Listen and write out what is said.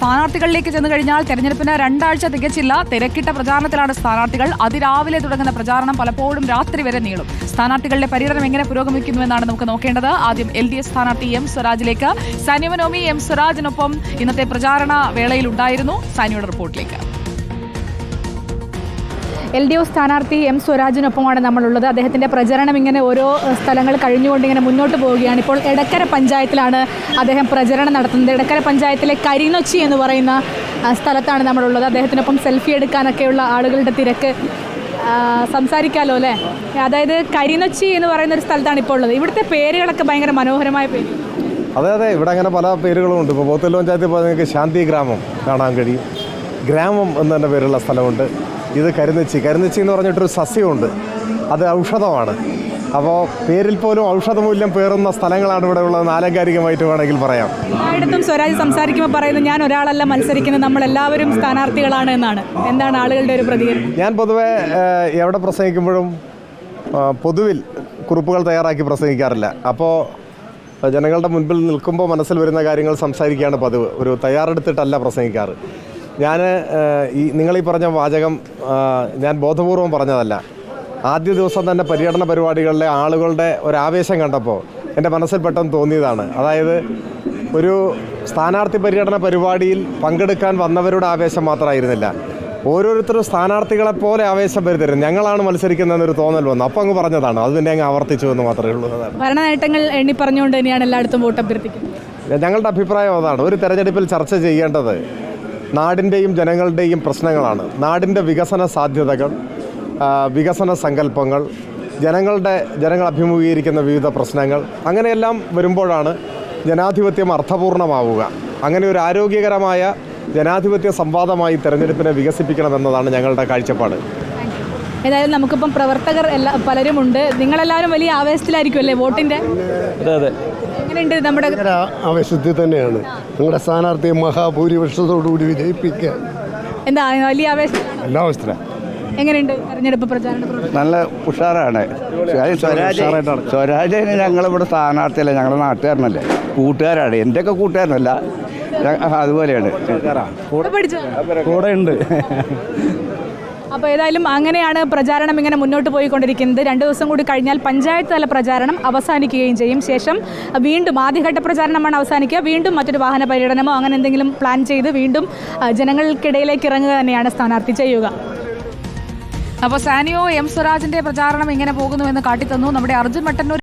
സ്ഥാനാർത്ഥികളിലേക്ക് ചെന്നു കഴിഞ്ഞാൽ തെരഞ്ഞെടുപ്പിന് രണ്ടാഴ്ച തികച്ചില്ല. തിരക്കിട്ട പ്രചാരണത്തിലാണ് സ്ഥാനാർത്ഥികൾ. അതിരാവിലെ തുടങ്ങുന്ന പ്രചാരണം പലപ്പോഴും രാത്രി വരെ നീളും. സ്ഥാനാർത്ഥികളുടെ പര്യടനം എങ്ങനെ പുരോഗമിക്കുന്നുവെന്നാണ് നമുക്ക് നോക്കേണ്ടത്. ആദ്യം എൽ ഡി എഫ് സ്ഥാനാർത്ഥി എം സ്വരാജിലേക്ക്. സാനിയമനോമി എം സ്വരാജിനൊപ്പം ഇന്നത്തെ പ്രചാരണ വേളയിൽ ഉണ്ടായിരുന്നു. സാനിയുടെ റിപ്പോർട്ടിലേക്ക്. എൽ ഡി എഫ് സ്ഥാനാർത്ഥി എം സ്വരാജിനൊപ്പമാണ് നമ്മളുള്ളത്. അദ്ദേഹത്തിന്റെ പ്രചരണം ഇങ്ങനെ ഓരോ സ്ഥലങ്ങൾ കഴിഞ്ഞുകൊണ്ട് ഇങ്ങനെ മുന്നോട്ട് പോവുകയാണ്. ഇപ്പോൾ എടക്കര പഞ്ചായത്തിലാണ് അദ്ദേഹം പ്രചരണം നടത്തുന്നത്. എടക്കര പഞ്ചായത്തിലെ കരിനൊച്ചി എന്ന് പറയുന്ന സ്ഥലത്താണ് നമ്മളുള്ളത്. അദ്ദേഹത്തിനൊപ്പം സെൽഫി എടുക്കാനൊക്കെയുള്ള ആളുകളുടെ തിരക്ക് സംസാരിക്കാമല്ലോ അല്ലേ? അതായത് കരിനൊച്ചി എന്ന് പറയുന്ന ഒരു സ്ഥലത്താണ് ഇപ്പോൾ ഉള്ളത്. ഇവിടുത്തെ പേരുകളൊക്കെ ഭയങ്കര മനോഹരമായ പേര്. അതെ അതെ. ഇവിടെ അങ്ങനെ പല പേരുകളും ഉണ്ട്. ഇപ്പോൾ പോത്തല്ലോ പഞ്ചായത്തിൽ നിങ്ങൾക്ക് ശാന്തി ഗ്രാമം കാണാൻ കഴിയും. ഗ്രാമം എന്ന് തന്നെ പേരുള്ള സ്ഥലമുണ്ട്. ഇത് കരുന്നച്ചി. കരുന്നച്ചി എന്ന് പറഞ്ഞിട്ടൊരു സസ്യമുണ്ട്. അത് ഔഷധമാണ്. അപ്പോൾ പേരിൽ പോലും ഔഷധമൂല്യം പേറുന്ന സ്ഥലങ്ങളാണ് ഇവിടെ ഉള്ളത് ആലങ്കാരികമായിട്ട് വേണമെങ്കിൽ പറയാം. എല്ലായിടത്തും സ്വരാജ് സംസാരിക്കുമ്പോൾ പറയുന്നത് ഞാൻ ഒരാളല്ല മത്സരിക്കുന്നത് നമ്മൾ എല്ലാവരും സ്ഥാനാർത്ഥികളാണ് എന്നാണ്. എന്താണ് ആളുകളുടെ ഒരു പ്രതികരണം? ഞാൻ പൊതുവെ എവിടെ പ്രസംഗിക്കുമ്പോഴും പൊതുവിൽ കുറിപ്പുകൾ തയ്യാറാക്കി പ്രസംഗിക്കാറില്ല. അപ്പോൾ ജനങ്ങളുടെ മുൻപിൽ നിൽക്കുമ്പോൾ മനസ്സിൽ വരുന്ന കാര്യങ്ങൾ സംസാരിക്കുകയാണ് പതിവ്. ഒരു തയ്യാറെടുത്തിട്ടല്ല പ്രസംഗിക്കാറ്. ഞാൻ ഈ നിങ്ങളീ പറഞ്ഞ വാചകം ഞാൻ ബോധപൂർവം പറഞ്ഞതല്ല. ആദ്യ ദിവസം തന്നെ പര്യടന പരിപാടികളിലെ ആളുകളുടെ ഒരു ആവേശം കണ്ടപ്പോൾ എന്റെ മനസ്സിൽ പെട്ടെന്ന് തോന്നിയതാണ്. അതായത് ഒരു സ്ഥാനാർത്ഥി പര്യടന പരിപാടിയിൽ പങ്കെടുക്കാൻ വന്നവരുടെ ആവേശം മാത്രമായിരുന്നില്ല. ഓരോരുത്തരും സ്ഥാനാർത്ഥികളെ പോലെ ആവേശം വരുത്തരും ഞങ്ങളാണ് മത്സരിക്കുന്നതെന്നൊരു തോന്നൽ വന്നു. അപ്പം അങ്ങ് പറഞ്ഞതാണ്. അത് തന്നെ അങ്ങ് ആവർത്തിച്ചു എന്ന് മാത്രമേ ഉള്ളൂ. ഭരണനേട്ടങ്ങൾ ഭരണ നേട്ടങ്ങൾ എണ്ണി പറഞ്ഞുകൊണ്ട് തന്നെയാണ് എല്ലായിടത്തും വോട്ട് അഭ്യർത്ഥിക്കുന്നത് ഞങ്ങളുടെ അഭിപ്രായം അതാണ്. ഒരു തെരഞ്ഞെടുപ്പിൽ ചർച്ച ചെയ്യേണ്ടത് നാടിന്റെയും ജനങ്ങളുടെയും പ്രശ്നങ്ങളാണ്. നാടിന്റെ വികസന സാധ്യതകൾ വികസന സങ്കല്പങ്ങൾ ജനങ്ങളുടെ ജനങ്ങൾ അഭിമുഖീകരിക്കുന്ന വിവിധ പ്രശ്നങ്ങൾ അങ്ങനെയെല്ലാം വരുമ്പോഴാണ് ജനാധിപത്യം അർത്ഥപൂർണമാവുക. അങ്ങനെ ഒരു ആരോഗ്യകരമായ ജനാധിപത്യ സംവാദമായി തെരഞ്ഞെടുപ്പിനെ വികസിപ്പിക്കണമെന്നതാണ് ഞങ്ങളുടെ കാഴ്ചപ്പാട്. ഏതായാലും നമുക്കിപ്പം പ്രവർത്തകർ എല്ലാ പലരുമുണ്ട്. നിങ്ങളെല്ലാവരും വലിയ ആവേശത്തിലായിരിക്കും അല്ലേ വോട്ടിന്റെ? അതെ അതെ. എങ്ങനെയുണ്ട് നമ്മുടെ ആവേശത്തിൽ തന്നെയാണ്. നിങ്ങളുടെ സ്ഥാനാർത്ഥിയെ മഹാഭൂരിപക്ഷത്തോടുകൂടി വിജയിപ്പിക്കുക എന്താ വലിയ ആവേശം എല്ലാ എങ്ങനെയുണ്ട് തെരഞ്ഞെടുപ്പ് പ്രചാരണ നല്ല ഉഷാറാണ്. സ്വരാജ് സ്വരാജിന് ഞങ്ങളിവിടെ സ്ഥാനാർത്ഥിയല്ല ഞങ്ങളുടെ നാട്ടുകാരനല്ലേ. കൂട്ടുകാരാണ്. എന്റെയൊക്കെ കൂട്ടുകാരനല്ല അതുപോലെയാണ്. കൂടെ ഉണ്ട് അപ്പോൾ ഏതായാലും അങ്ങനെയാണ് പ്രചാരണം ഇങ്ങനെ മുന്നോട്ട് പോയിക്കൊണ്ടിരിക്കുന്നത്. രണ്ട് ദിവസം കൂടി കഴിഞ്ഞാൽ പഞ്ചായത്ത് തല പ്രചാരണം അവസാനിക്കുകയും ചെയ്യും. ശേഷം വീണ്ടും ആദ്യഘട്ട പ്രചാരണമാണ് അവസാനിക്കുക. വീണ്ടും മറ്റൊരു വാഹന പര്യടനമോ അങ്ങനെ എന്തെങ്കിലും പ്ലാൻ ചെയ്ത് വീണ്ടും ജനങ്ങൾക്കിടയിലേക്ക് ഇറങ്ങുക തന്നെയാണ് സ്ഥാനാർത്ഥി ചെയ്യുക. അപ്പോൾ സാനിയോ എം സ്വരാജിന്റെ പ്രചാരണം ഇങ്ങനെ പോകുന്നു എന്ന് കാട്ടിത്തന്നു. നമ്മുടെ അർജുൻ മട്ടന്നൂർ